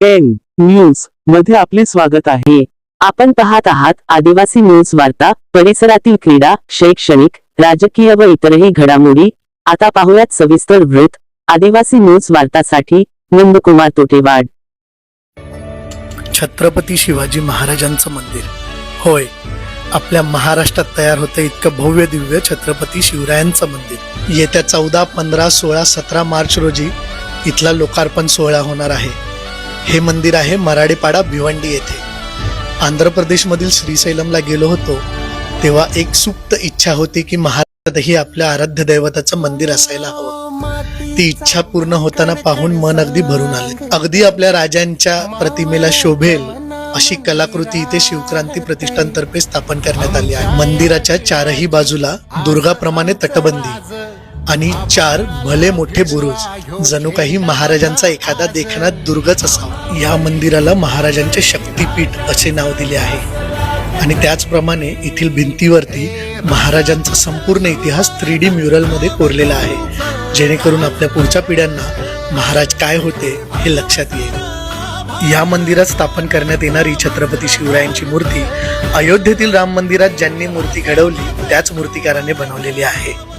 N न्यूजमध्ये आपले स्वागत आहे. आपण पाहत आहात आदिवासी न्यूज वार्ता परिसरातील क्रीडा शैक्षणिक राजकीय व इतरही घडामोडी. आता पाहूयात सविस्तर वृत्त. आदिवासी न्यूज वार्तासाठी नंदकुमार तोटेवाड. छत्रपती शिवाजी महाराजांचं मंदिर. होय आपल्या महाराष्ट्रात तयार होतं इतकं भव्य दिव्य छत्रपती शिवरायांचं मंदिर. येत्या चौदा पंधरा सोळा सतरा मार्च रोजी इथला लोकार्पण सोहळा होणार आहे. हे मंदिर आहे मराडेपाडा भिवंडी येथे. आंध्र प्रदेशमधील श्रीशैलमला गेलो होतो तेव्हा एक सुप्त इच्छा होती की महाराष्ट्रातही आपल्या आराध्य दैवताचं मंदिर असायला हवं. ती इच्छा पूर्ण होताना पाहून मन अगदी भरून आले. अगदी आपल्या राजांच्या प्रतिमेला शोभेल अशी कलाकृती इथे शिवक्रांती प्रतिष्ठानतर्फे स्थापन करण्यात आली आहे. मंदिराच्या चारही बाजूला दुर्गाप्रमाणे तटबंदी. आणि चार भले मोठे बुरुज. जणू काही महाराजांचा एखादा देखणा दुर्गच असावा. या मंदिराला महाराजांचे शक्तीपीठ असे नाव दिले आहे. आणि त्याचप्रमाणे येथील भिंतीवरती महाराजांचा संपूर्ण इतिहास थ्री डी म्युरलमध्ये कोरलेला आहे. जेणेकरून आपल्या पुढच्या पिढ्यांना महाराज काय होते हे लक्षात येईल. या मंदिरात स्थापन करण्यात येणारी छत्रपती शिवरायांची मूर्ती अयोध्येतील राम मंदिरात ज्यांनी मूर्ती घडवली त्याच मूर्तिकाराने बनवलेली आहे.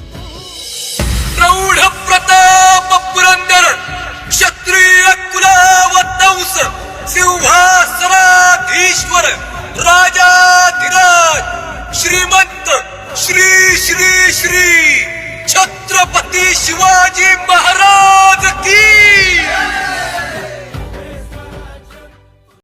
कुलावतंस सिंहासनाधीश्वर राजाधिराज श्रीमंत श्री श्री श्री छत्रपती शिवाजी महाराज की